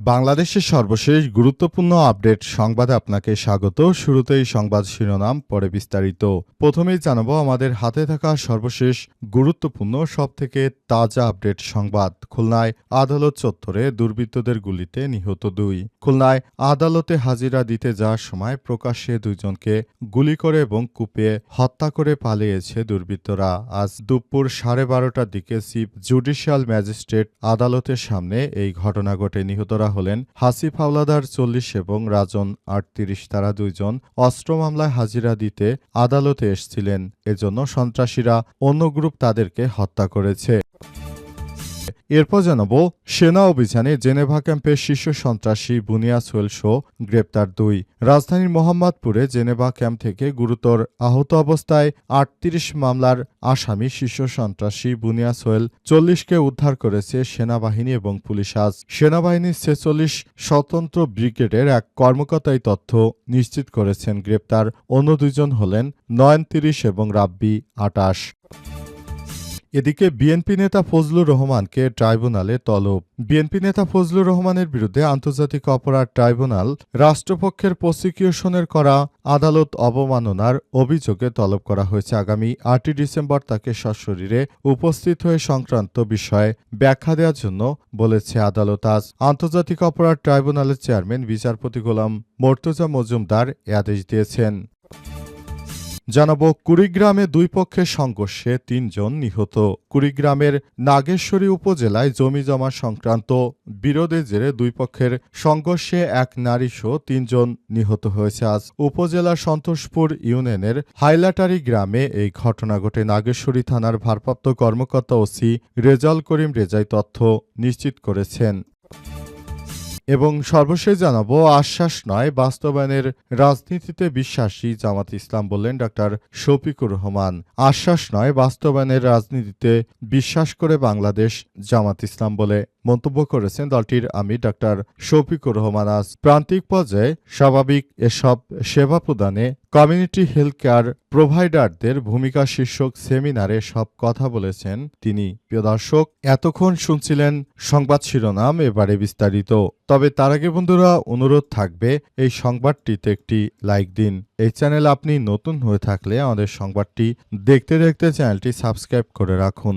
বাংলাদেশের সর্বশেষ গুরুত্বপূর্ণ আপডেট সংবাদে আপনাকে স্বাগত। শুরুতেই সংবাদ শিরোনাম, পরে বিস্তারিত। প্রথমেই জানাব, আমাদের হাতে থাকা সর্বশেষ গুরুত্বপূর্ণ, সবথেকে তাজা আপডেট সংবাদ। খুলনায় আদালত চত্বরে দুর্বৃত্তদের গুলিতে নিহত দুই। খুলনায় আদালতে হাজিরা দিতে যাওয়ার সময় প্রকাশ্যে দুইজনকে গুলি করে এবং কুপিয়ে হত্যা করে পালিয়েছে দুর্বৃত্তরা। আজ দুপুর সাড়ে বারোটার দিকে চিফ জুডিশিয়াল ম্যাজিস্ট্রেট আদালতের সামনে এই ঘটনা ঘটে। নিহতরা হলেন হাসিফ হাওলাদার চল্লিশ এবং রাজন আটত্রিশ। তারা দুইজন অস্ত্র মামলায় হাজিরা দিতে আদালতে এসছিলেন। এজন্য সন্ত্রাসীরা অন্য গ্রুপ তাদেরকে হত্যা করেছে। এরপর জানাব, সেনা অভিযানে জেনেভা ক্যাম্পের শীর্ষ সন্ত্রাসী বুনিয়া সোয়েল শো গ্রেপ্তার দুই। রাজধানীর মোহাম্মদপুরে জেনেভা ক্যাম্প থেকে গুরুতর আহত অবস্থায় আটত্রিশ মামলার আসামি শীর্ষ সন্ত্রাসী বুনিয়া সোয়েল চল্লিশকে উদ্ধার করেছে সেনাবাহিনী এবং পুলিশ আজ। সেনাবাহিনীর ছেচল্লিশ স্বতন্ত্র ব্রিগেডের এক কর্মকর্তাই তথ্য নিশ্চিত করেছেন, গ্রেপ্তার অন্য দুজন হলেন নয়ন তিরিশ এবং রাব্বি আটাশ। এদিকে বিএনপি নেতা ফজলুর রহমানকে ট্রাইব্যুনালে তলব। বিএনপি নেতা ফজলুর রহমানের বিরুদ্ধে আন্তর্জাতিক অপরাধ ট্রাইব্যুনাল রাষ্ট্রপক্ষের প্রসিকিউশনের করা, আদালত অবমাননার অভিযোগে তলব করা হয়েছে। আগামী আটই ডিসেম্বর তাকে সশরীরে উপস্থিত হয়ে সংক্রান্ত বিষয়ে ব্যাখ্যা দেওয়ার জন্য বলেছে আদালত। আজ আন্তর্জাতিক অপরাধ ট্রাইব্যুনালের চেয়ারম্যান, বিচারপতি গোলাম মর্তুজা মজুমদার এ আদেশ দিয়েছেন। জানাব, কুড়িগ্রামে দুই পক্ষের সংঘর্ষে তিনজন নিহত। কুড়িগ্রামের নাগেশ্বরী উপজেলায় জমি জমা সংক্রান্ত বিরোধের জেরে দুই পক্ষের সংঘর্ষে এক নারীসহ তিনজন নিহত হয়েছে। আজ উপজেলার সন্তোষপুর ইউনিয়নের হাইলাটারি গ্রামে এই ঘটনা ঘটে। নাগেশ্বরী থানার ভারপ্রাপ্ত কর্মকর্তা ওসি রেজাল করিম রেজাই তথ্য নিশ্চিত করেছেন। এবং সর্বশেষ জানাব, আশ্বাস নয়, বাস্তবায়নের রাজনীতিতে বিশ্বাসী জামাত ইসলাম বললেন ডাক্তার শফিকুর রহমান। আশ্বাস নয়, বাস্তবায়নের রাজনীতিতে বিশ্বাস করে বাংলাদেশ জামাত ইসলাম বলে। মন্তব্য করেছেন দলটির আমি ডাক্তার শফিকুর রহমান। আজ প্রান্তিক পর্যায়ে স্বাভাবিক এসব সেবা প্রদানে কমিউনিটি হেলথ কেয়ার প্রোভাইডারদের ভূমিকা শীর্ষক সেমিনারে সব কথা বলেছেন তিনি। প্রিয় দর্শক, এতক্ষণ শুনছিলেন সংবাদ শিরোনাম, এবারে বিস্তারিত। তবে তার আগে বন্ধুরা, অনুরোধ থাকবে এই সংবাদটিতে একটি লাইক দিন। এই চ্যানেল আপনি নতুন হয়ে থাকলে আমাদের সংবাদটি দেখতে দেখতে চ্যানেলটি সাবস্ক্রাইব করে রাখুন।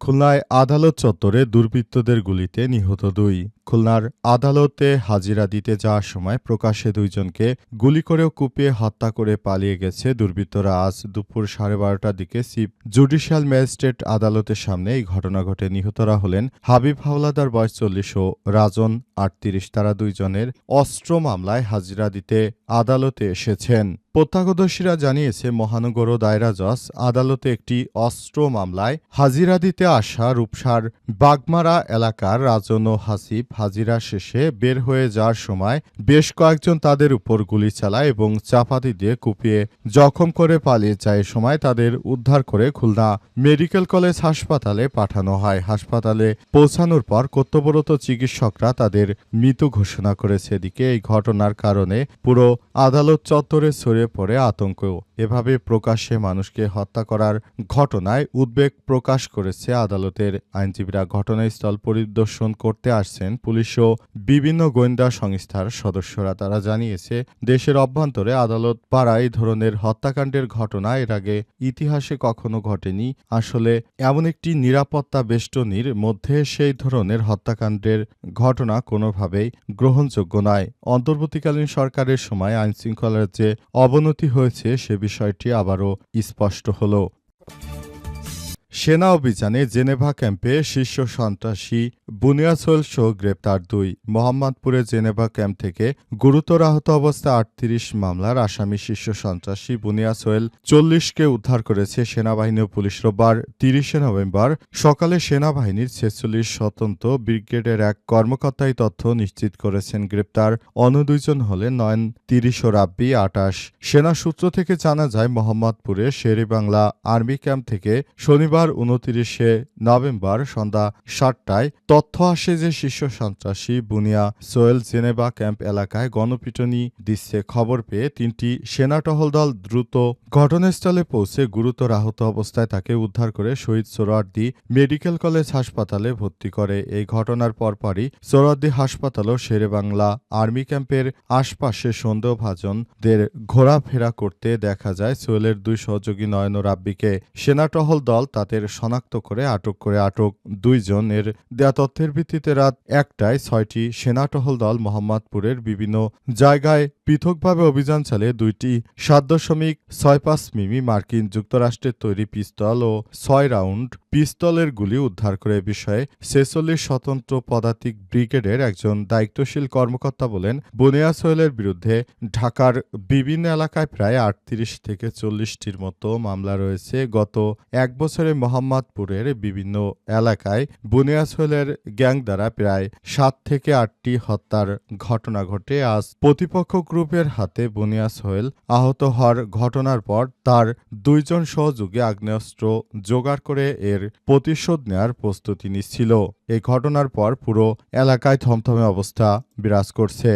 খুলনায় আদালত চত্বরে দুর্বৃত্তদের গুলিতে নিহত দুই। খুলনার আদালতে হাজিরা দিতে যাওয়ার সময় প্রকাশ্যে দুইজনকে গুলি করেও কুপিয়ে হত্যা করে পালিয়ে গেছে দুর্বৃত্তরা। আজ দুপুর সাড়ে বারোটার দিকে চিফ জুডিশিয়াল ম্যাজিস্ট্রেট আদালতের সামনে এই ঘটনা ঘটে। নিহতরা হলেন হাবিব হাওলাদার, বয়স চল্লিশ, ও রাজন আটত্রিশ। তারা দুইজনের অস্ত্র মামলায় হাজিরা দিতে আদালতে এসেছেন। প্রত্যক্ষদর্শীরা জানিয়েছে, মহানগর দায়রা জজ আদালতে একটি অস্ত্র মামলায় হাজিরা দিতে আসা রূপসার বাগমারা এলাকার রাজন ও হাসিব হাজিরা শেষে বের হয়ে যাওয়ার সময় বেশ কয়েকজন তাদের উপর গুলি চালায় এবং চাপাতি দিয়ে কুপিয়ে জখম করে পালিয়ে যায়। সময় তাদের উদ্ধার করে খুলনা মেডিকেল কলেজ হাসপাতালে পাঠানো হয়। হাসপাতালে পৌঁছানোর পর কর্তব্যরত চিকিৎসকরা তাদের মৃত ঘোষণা করেছে। এদিকে এই ঘটনার কারণে পুরো আদালত চত্বরে ছড়িয়ে পড়ে আতঙ্ক এভাবে প্রকাশ্যে মানুষকে হত্যা করার ঘটনায় উদ্বেগ প্রকাশ করেছে আদালতের। আইনজীবীরা ঘটনাস্থল পরিদর্শন করতে আসছেন পুলিশ ও বিভিন্ন গোয়েন্দা সংস্থার সদস্যরা। তারা জানিয়েছে, দেশের অভ্যন্তরে আদালত পাড়া এই ধরনের হত্যাকাণ্ডের ঘটনা এর আগে ইতিহাসে কখনো ঘটেনি। আসলে এমন একটি নিরাপত্তা বেষ্টনীর মধ্যে সেই ধরনের হত্যাকাণ্ডের ঘটনা কোনোভাবেই গ্রহণযোগ্য নয়। অন্তর্বর্তীকালীন সরকারের সময় আইনশৃঙ্খলার যে অবনতি হয়েছে সে বিষয়টি আবারও স্পষ্ট হলো। সেনা অভিযানে জেনেভা ক্যাম্পে শীর্ষ সন্ত্রাসী বুনিয়াসোল সহ গ্রেপ্তার দুই। মোহাম্মদপুরে জেনেভা ক্যাম্প থেকে গুরুতর আহত অবস্থায় আটত্রিশ মামলার আসামি শীর্ষ সন্ত্রাসী বুনিয়া সোয়েল চল্লিশকে উদ্ধার করেছে সেনাবাহিনী ও পুলিশ। রোববার তিরিশে নভেম্বর সকালে সেনাবাহিনীর ছেচল্লিশ স্বতন্ত্র ব্রিগেডের এক কর্মকর্তাই তথ্য নিশ্চিত করেছেন। গ্রেপ্তার অন্য দুইজন হলেন নয়ন তিরিশ ও রাব্বি আটাশ। সেনা সূত্র থেকে জানা যায়, মোহাম্মদপুরে শেরেবাংলা আর্মি ক্যাম্প থেকে শনিবার উনতিরিশে নভেম্বর সন্ধ্যা সাতটায় তথ্য আসে যে শীর্ষ সন্ত্রাসী বুনিয়া সোয়েল জেনেভা ক্যাম্প এলাকায় গণপিটনি দিচ্ছে খবর পেয়ে তিনটি সেনা টহল দল দ্রুত ঘটনাস্থলে পৌঁছে গুরুতর আহত অবস্থায় তাকে উদ্ধার করে শহীদ সোহরার্দি মেডিকেল কলেজ হাসপাতালে ভর্তি করে। এই ঘটনার পরপরই সোহরার্দি হাসপাতাল ও শেরেবাংলা আর্মি ক্যাম্পের আশপাশে সন্দেহভাজনদের ঘোরাফেরা করতে দেখা যায়। সোহেলের দুই সহযোগী নয়ন রাব্বিকে সেনা টহল দল তাদের শনাক্ত করে আটক করে। আটক দুইজনের দেয়া তথ্যের ভিত্তিতে রাত একটায় ছয়টি সেনা টহল দল মোহাম্মদপুরের বিভিন্ন জায়গায় পৃথকভাবে অভিযান চালিয়ে দুইটি সাত দশমিক ছয় পাঁচ মিমি মার্কিন যুক্তরাষ্ট্রের তৈরি পিস্তল ও ছয় রাউন্ড পিস্তলের গুলি উদ্ধার করে বিষয়ে ছেচল্লিশ স্বতন্ত্র পদাতিক ব্রিগেডের একজন দায়িত্বশীল কর্মকর্তা বলেন বুনিয়া সোহেলের বিরুদ্ধে ঢাকার বিভিন্ন এলাকায় প্রায় আটত্রিশ থেকে চল্লিশটির মতো মামলা রয়েছে। গত এক বছরে মোহাম্মদপুরের বিভিন্ন এলাকায় বুনিয়া সোহেলের গ্যাং দ্বারা প্রায় সাত থেকে আটটি হত্যার ঘটনা ঘটে। আজ প্রতিপক্ষ গ্রুপের হাতে বুনিয়া সোহেল আহত হওয়ার ঘটনার পর তার দুইজন সহযোগী আগ্নেয়াস্ত্র জোগাড় করে এর প্রতিশোধ নেয়ার প্রস্তুতি নিচ্ছিল। এই ঘটনার পর পুরো এলাকায় থমথমে অবস্থা বিরাজ করছে।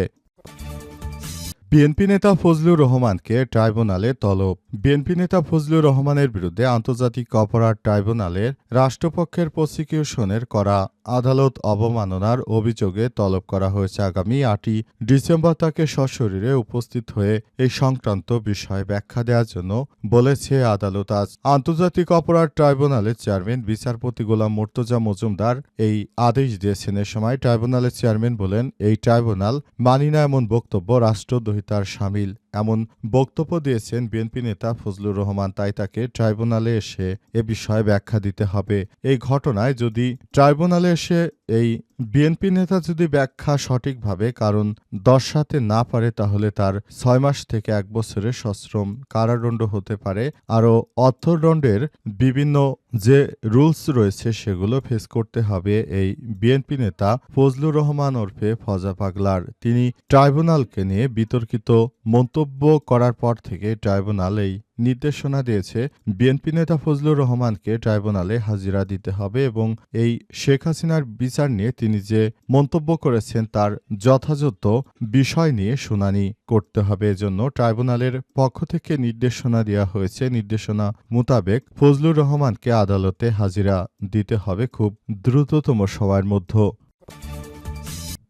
বিএনপি নেতা ফজলুর রহমানকে ট্রাইব্যুনালে তলব। বিএনপি নেতা ফজলুর রহমানের বিরুদ্ধে আন্তর্জাতিক অপরাধ ট্রাইব্যুনালের রাষ্ট্রপক্ষের প্রসিকিউশনের করা আদালত অবমাননার অভিযোগে তলব করা হয়েছে আগামী আটই ডিসেম্বর তাকে সশরীরে উপস্থিত হয়ে এই সংক্রান্ত বিষয়ে ব্যাখ্যা দেওয়ার জন্য বলেছে আদালত। আজ আন্তর্জাতিক অপরাধ ট্রাইব্যুনালের চেয়ারম্যান, বিচারপতি গোলাম মোর্তজা মজুমদার এই আদেশ দিয়েছেন। এ সময় ট্রাইব্যুনালের চেয়ারম্যান বলেন, এই ট্রাইব্যুনাল মানি না এমন বক্তব্য রাষ্ট্রদ্রোহিতার সামিল। এমন বক্তব্য দিয়েছেন বিএনপি নেতা ফজলুর রহমান। তাই তাকে ট্রাইব্যুনালে এসে এ বিষয়ে ব্যাখ্যা দিতে হবে। এই ঘটনায় যদি ট্রাইব্যুনালে এসে এই বিএনপি নেতা যদি ব্যাখ্যা সঠিকভাবে কারণ দর্শাতে না পারে তাহলে তার ছয় মাস থেকে এক বছরের সশ্রম কারাদণ্ড হতে পারে। আরও অর্থদণ্ডের বিভিন্ন যে রুলস রয়েছে সেগুলো ফেস করতে হবে এই বিএনপি নেতা ফজলুর রহমান ওরফে ফজা পাগলার। তিনি ট্রাইব্যুনালকে নিয়ে বিতর্কিত মন্তব্য করার পর থেকে ট্রাইব্যুনাল এই নির্দেশনা দিয়েছে, বিএনপি নেতা ফজলুর রহমানকে ট্রাইব্যুনালে হাজিরা দিতে হবে এবং এই শেখ হাসিনার বিচার নিয়ে তিনি যে মন্তব্য করেছেন তার যথাযথ বিষয় নিয়ে শুনানি করতে হবে। এজন্য ট্রাইব্যুনালের পক্ষ থেকে নির্দেশনা দেওয়া হয়েছে। নির্দেশনা মোতাবেক ফজলুর রহমানকে আদালতে হাজিরা দিতে হবে খুব দ্রুততম সময়ের মধ্যে।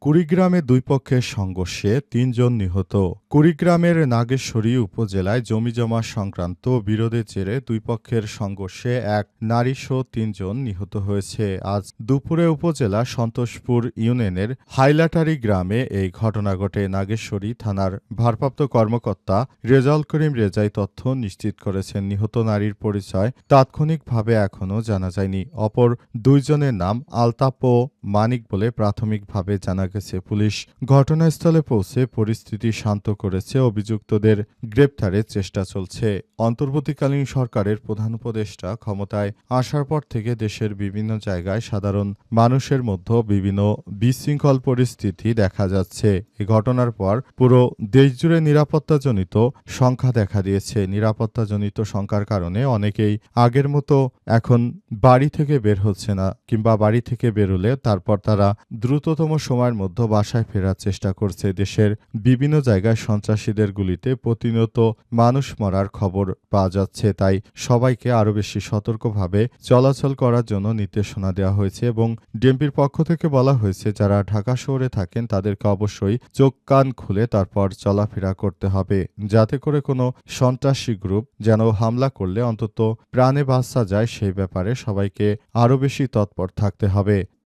কুড়িগ্রামে দুই পক্ষের সংঘর্ষে তিনজন নিহত। কুড়িগ্রামের নাগেশ্বরী উপজেলায় জমিজমা সংক্রান্ত বিরোধের জেরে দুই পক্ষের সংঘর্ষে এক নারী নারীসহ তিনজন নিহত হয়েছে। আজ দুপুরে উপজেলা সন্তোষপুর ইউনিয়নের হাইলাটারি গ্রামে এই ঘটনা ঘটে। নাগেশ্বরী থানার ভারপ্রাপ্ত কর্মকর্তা রেজাউল করিম রেজাই তথ্য নিশ্চিত করেছেন, নিহত নারীর পরিচয় তাৎক্ষণিকভাবে এখনও জানা যায়নি। অপর দুইজনের নাম আলতাপ ও মানিক বলে প্রাথমিকভাবে জানা গেছে। পুলিশ ঘটনাস্থলে পৌঁছে পরিস্থিতি শান্ত করেছে, অভিযুক্তদের গ্রেপ্তারের চেষ্টা চলছে। অন্তর্বর্তীকালীন সরকারের প্রধান উপদেষ্টা ক্ষমতায় আসার পর থেকে দেশের বিভিন্ন জায়গায় সাধারণ মানুষের মধ্যে বিভিন্ন বিশৃঙ্খল পরিস্থিতি দেখা যাচ্ছে। এই ঘটনার পর পুরো দেশজুড়ে নিরাপত্তাজনিত সংখ্যা দেখা দিয়েছে। নিরাপত্তাজনিত সংখ্যার কারণে অনেকেই আগের মতো এখন বাড়ি থেকে বের হচ্ছে না কিংবা বাড়ি থেকে বেরোলে তারপর তারা দ্রুততম সময়ের মধ্যে বাসায় ফেরার চেষ্টা করছে। দেশের বিভিন্ন জায়গায় সন্ত্রাসীদের গুলিতে প্রতিনিয়ত মানুষ মরার খবর পাওয়া যাচ্ছে, তাই সবাইকে আরও বেশি সতর্কভাবে চলাচল করার জন্য নির্দেশনা দেওয়া হয়েছে এবং ডিএমপির পক্ষ থেকে বলা হয়েছে, যারা ঢাকা শহরে থাকেন তাদেরকে অবশ্যই চোখ কান খুলে তারপর চলাফেরা করতে হবে, যাতে করে কোনো সন্ত্রাসী গ্রুপ যেন হামলা করলে অন্তত প্রাণে বাঁচা যায়, সেই ব্যাপারে সবাইকে আরও বেশি তৎপর থাকতে হবে।